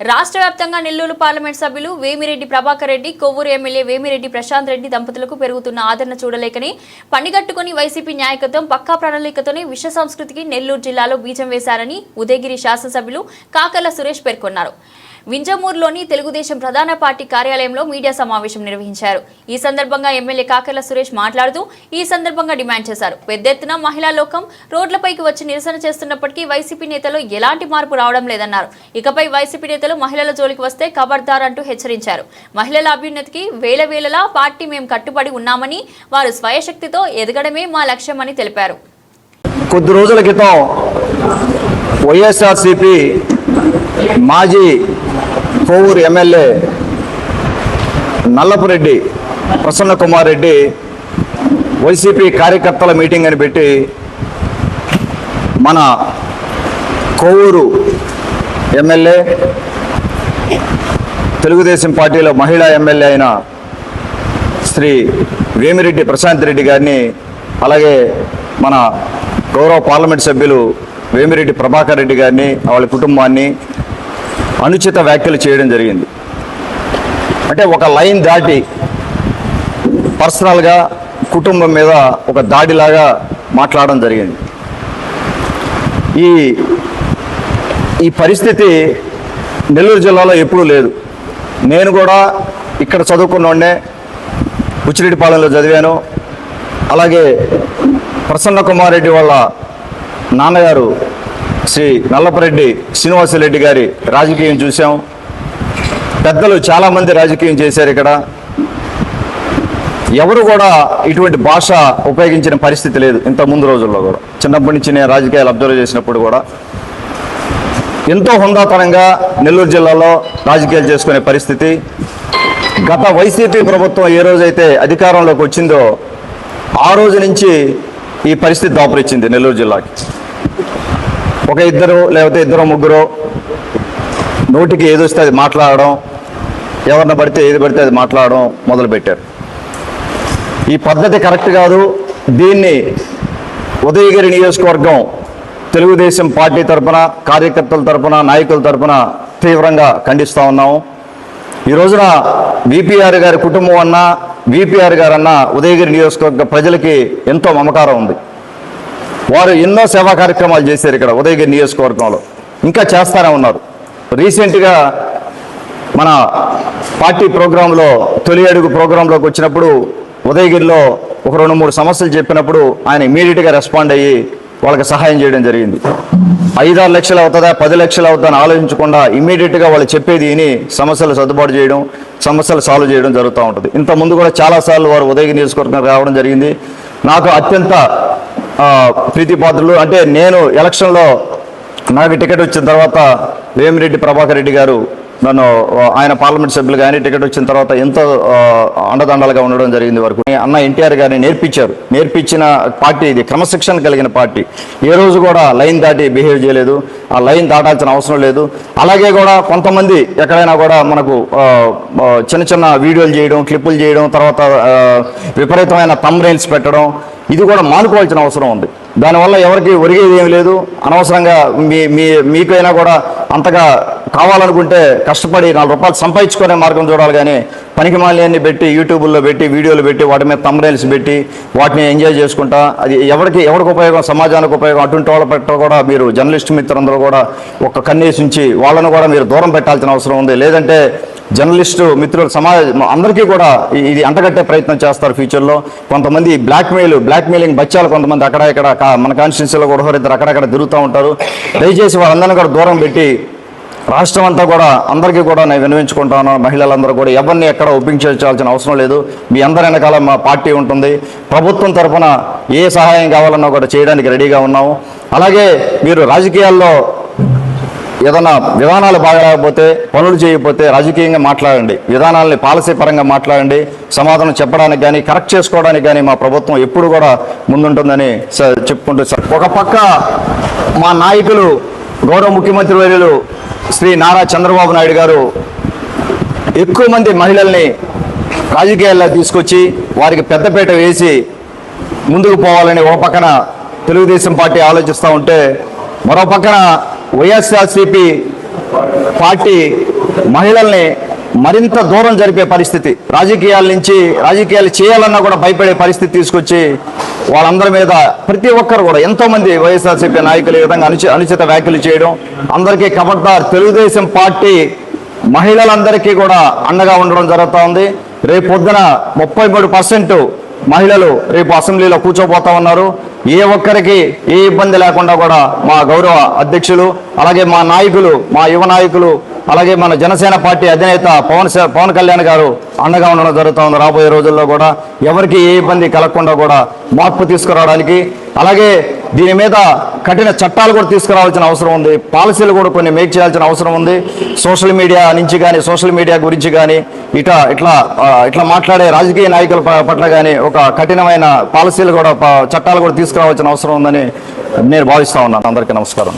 రాష్ట్ర వ్యాప్తంగా నెల్లూరు పార్లమెంట్ సభ్యులు వేమిరెడ్డి ప్రభాకర్ రెడ్డి కొవ్వూరు ఎమ్మెల్యే వేమిరెడ్డి ప్రశాంత్ రెడ్డి దంపతులకు పెరుగుతున్న ఆదరణ చూడలేకని పనిగట్టుకుని వైసీపీ నాయకత్వం పక్కా ప్రణాళికతోనే విశ్వ సంస్కృతికి నెల్లూరు జిల్లాలో బీజం వేశారని ఉదయగిరి శాసనసభ్యులు కాకర్ల సురేష్ పేర్కొన్నారు. వింజమూరులోని తెలుగుదేశం ప్రధాన పార్టీ కార్యాలయంలో మీడియా సమావేశం నిర్వహించారు. ఈ సందర్భంగా ఎమ్మెల్యే కాకర్ల సురేష్ మాట్లాడుతూ ఈ సందర్భంగా డిమాండ్ చేశారు. పెద్ద ఎత్తున మహిళా లోకం రోడ్లపైకి వచ్చి నిరసన చేస్తున్నప్పటికీ వైసీపీ నేతలు ఎలాంటి మార్పు రావడం లేదన్నారు. ఇకపై వైసీపీ నేతలు మహిళల జోలికి వస్తే ఖబర్దార్ అంటూ హెచ్చరించారు. మహిళల అభ్యున్నతికి వేల వేలలా పార్టీ మేము కట్టుబడి ఉన్నామని వారు స్వయశక్తితో ఎదగడమే మా లక్ష్యమని తెలిపారు. కొద్ది రోజుల క్రితం వైఎస్ఆర్సిపి మాజీ కోవూరు ఎమ్మెల్యే నల్లపురెడ్డి ప్రసన్న కుమార్ రెడ్డి వైసీపీ కార్యకర్తల మీటింగ్ అని పెట్టి మన కోవూరు ఎమ్మెల్యే తెలుగుదేశం పార్టీలో మహిళా ఎమ్మెల్యే అయిన శ్రీ వేమిరెడ్డి ప్రశాంత్ రెడ్డి గారిని అలాగే మన గౌరవ పార్లమెంట్ సభ్యులు వేమిరెడ్డి ప్రభాకర్ రెడ్డి గారిని వాళ్ళ కుటుంబాన్ని అనుచిత వ్యాఖ్యలు చేయడం జరిగింది. అంటే ఒక లైన్ దాటి పర్సనల్గా కుటుంబం మీద ఒక దాడిలాగా మాట్లాడడం జరిగింది. ఈ ఈ పరిస్థితి నెల్లూరు జిల్లాలో ఎప్పుడూ లేదు. నేను కూడా ఇక్కడ చదువుకున్నోడే ఉచ్చిరెడ్డిపాలెంలో చదివాను. అలాగే ప్రసన్న కుమార్ రెడ్డి వాళ్ళ నాన్నగారు శ్రీ నల్లపరెడ్డి శ్రీనివాసరెడ్డి గారి రాజకీయం చూసాం పెద్దలు చాలామంది రాజకీయం చేశారు ఇక్కడ. ఎవరు కూడా ఇటువంటి భాష ఉపయోగించిన పరిస్థితి లేదు ఇంత ముందు రోజుల్లో కూడా. చిన్నప్పటి నుంచి నేను రాజకీయాలు అబ్జర్వ్ చేసినప్పుడు కూడా. ఎంతో హుందాతనంగా నెల్లూరు జిల్లాలో రాజకీయాలు చేసుకునే పరిస్థితి. గత వైసీపీ ప్రభుత్వం ఏ రోజైతే అధికారంలోకి వచ్చిందో ఆ రోజు నుంచి ఈ పరిస్థితి దాపరిచ్చింది నెల్లూరు జిల్లాకి. ఒక ఇద్దరు లేకపోతే ఇద్దరు ముగ్గురు నోటికి ఏది వస్తే అది మాట్లాడడం ఎవరిని పడితే ఏది పడితే అది మాట్లాడడం మొదలుపెట్టారు. ఈ పద్ధతి కరెక్ట్ కాదు. దీన్ని ఉదయగిరి నియోజకవర్గం తెలుగుదేశం పార్టీ తరపున కార్యకర్తల తరఫున నాయకుల తరఫున తీవ్రంగా ఖండిస్తూ ఉన్నాము. ఈ రోజున విపిఆర్ గారి కుటుంబం అన్నా విపిఆర్ గారన్నా ఉదయగిరి నియోజకవర్గ ప్రజలకి ఎంతో మమకారం ఉంది. వారు ఎన్నో సేవా కార్యక్రమాలు చేశారు ఇక్కడ ఉదయగిరి నియోజకవర్గంలో. ఇంకా చేస్తానే ఉన్నారు. రీసెంట్గా మన పార్టీ ప్రోగ్రాంలో తొలి అడుగు ప్రోగ్రాంలోకి వచ్చినప్పుడు ఉదయగిరిలో ఒక రెండు మూడు సమస్యలు చెప్పినప్పుడు ఆయన ఇమీడియట్గా రెస్పాండ్ అయ్యి వాళ్ళకి సహాయం చేయడం జరిగింది. ఐదారు లక్షలు అవుతుందా పది లక్షలు అవుతుందా ఆలోచించకుండా ఇమీడియట్గా వాళ్ళు చెప్పేది విని సమస్యలు సర్దుబాటు చేయడం సమస్యలు సాల్వ్ చేయడం జరుగుతూ ఉంటుంది. ఇంత ముందు కూడా చాలాసార్లు వారు ఉదయగిరి నియోజకవర్గం రావడం జరిగింది. నాకు అత్యంత ప్రీతిపాత్రులు అంటే నేను ఎలక్షన్లో నాకు టికెట్ వచ్చిన తర్వాత వేమిరెడ్డి ప్రభాకర్ రెడ్డి గారు నన్ను ఆయన పార్లమెంట్ సభ్యులు కానీ టికెట్ వచ్చిన తర్వాత ఎంతో అండదండలుగా ఉండడం జరిగింది వరకు. అన్న ఎన్టీఆర్ గారిని నేర్పించారు. నేర్పించిన పార్టీ ఇది క్రమశిక్షణ కలిగిన పార్టీ. ఏ రోజు కూడా లైన్ దాటి బిహేవ్ చేయలేదు. ఆ లైన్ దాటాల్సిన అవసరం లేదు. అలాగే కూడా కొంతమంది ఎక్కడైనా కూడా మనకు చిన్న చిన్న వీడియోలు చేయడం క్లిప్పులు చేయడం తర్వాత విపరీతమైన తమ్ పెట్టడం ఇది కూడా మానుకోవాల్సిన అవసరం ఉంది. దానివల్ల ఎవరికి ఒరిగేది ఏమి లేదు. అనవసరంగా మీ మీ మీకైనా కూడా అంతగా కావాలనుకుంటే కష్టపడి నాలుగు రూపాయలు సంపాదించుకునే మార్గం చూడాలి కానీ పనికిమాలయాన్ని పెట్టి యూట్యూబ్లో పెట్టి వీడియోలు పెట్టి వాటి మీద తమ్రైల్స్ పెట్టి వాటిని ఎంజాయ్ చేసుకుంటా. అది ఎవరికి ఎవరికి ఉపయోగం? సమాజానికి ఉపయోగం? అటువంటి వాళ్ళ పట్ల కూడా మీరు జర్నలిస్ట్ మిత్రులందరూ కూడా ఒక కన్నేసి ఉంచి వాళ్ళను కూడా మీరు దూరం పెట్టాల్సిన అవసరం ఉంది. లేదంటే జర్నలిస్టు మిత్రులు సమాజం అందరికీ కూడా ఇది అంటగట్టే ప్రయత్నం చేస్తారు ఫ్యూచర్లో. కొంతమంది బ్లాక్మెయిల్ బ్లాక్మెయిలింగ్ బచ్చాలు కొంతమంది అక్కడ ఇక్కడ మన కాన్స్టిట్యూన్సీలో కూడా ఒకరిద్దరు అక్కడక్కడ తిరుగుతూ ఉంటారు. దయచేసి వాళ్ళందరినీ కూడా దూరం పెట్టి రాష్ట్రం అంతా కూడా అందరికీ కూడా నేను వినవించుకుంటాను మహిళలందరూ కూడా ఎవరిని ఎక్కడ ఒప్పించాల్సిన అవసరం లేదు. మీ అందరి వెనకాల మా పార్టీ ఉంటుంది. ప్రభుత్వం తరఫున ఏ సహాయం కావాలన్నా కూడా చేయడానికి రెడీగా ఉన్నాము. అలాగే మీరు రాజకీయాల్లో ఏదైనా విధానాలు బాగలేకపోతే పనులు చేయకపోతే రాజకీయంగా మాట్లాడండి. విధానాలని పాలసీ పరంగా మాట్లాడండి. సమాధానం చెప్పడానికి కానీ కరెక్ట్ చేసుకోవడానికి కానీ మా ప్రభుత్వం ఎప్పుడు కూడా ముందుంటుందని స- చెప్పుకుంటూ సార్ ఒక పక్క మా నాయకులు గౌరవ ముఖ్యమంత్రి వర్యులు శ్రీ నారా చంద్రబాబు నాయుడు గారు ఎక్కువ మంది మహిళల్ని రాజకీయాల్లో తీసుకొచ్చి వారికి పెద్దపేట వేసి ముందుకు పోవాలని ఒక పక్కన తెలుగుదేశం పార్టీ ఆలోచిస్తూ ఉంటే మరో పక్కన వైఎస్ఆర్సీపీ పార్టీ మహిళల్ని మరింత దూరం జరిపే పరిస్థితి. రాజకీయాల నుంచి రాజకీయాలు చేయాలన్నా కూడా భయపడే పరిస్థితి తీసుకొచ్చి వాళ్ళందరి మీద ప్రతి ఒక్కరు కూడా ఎంతో మంది వైఎస్ఆర్సీపీ నాయకులు ఈ విధంగా అనుచి అనుచిత వ్యాఖ్యలు చేయడం అందరికీ కబడ్దార్ తెలుగుదేశం పార్టీ మహిళలందరికీ కూడా అండగా ఉండడం జరుగుతూ ఉంది. రేపు పొద్దున ముప్పై మూడు పర్సెంట్ మహిళలు రేపు అసెంబ్లీలో కూర్చోబోతా ఉన్నారు. ఏ ఒక్కరికి ఏ ఇబ్బంది లేకుండా కూడా మా గౌరవ అధ్యక్షులు అలాగే మా నాయకులు మా యువ నాయకులు అలాగే మన జనసేన పార్టీ అధినేత పవన్ పవన్ కళ్యాణ్ గారు అండగా ఉండడం జరుగుతుంది రాబోయే రోజుల్లో కూడా ఎవరికి ఏ ఇబ్బంది కలగకుండా కూడా మార్పు తీసుకురావడానికి అలాగే దీని మీద కఠిన చట్టాలు కూడా తీసుకురావాల్సిన అవసరం ఉంది. పాలసీలు కూడా కొన్ని మేక్ చేయాల్సిన అవసరం ఉంది. సోషల్ మీడియా నుంచి కానీ సోషల్ మీడియా గురించి కానీ ఇట ఇట్లా ఇట్లా మాట్లాడే రాజకీయ నాయకుల ప- పట్ల కానీ ఒక కఠినమైన పాలసీలు కూడా చట్టాలు కూడా తీసుకురావాల్సిన అవసరం ఉందని నేను భావిస్తూ ఉన్నాను. అందరికీ నమస్కారం.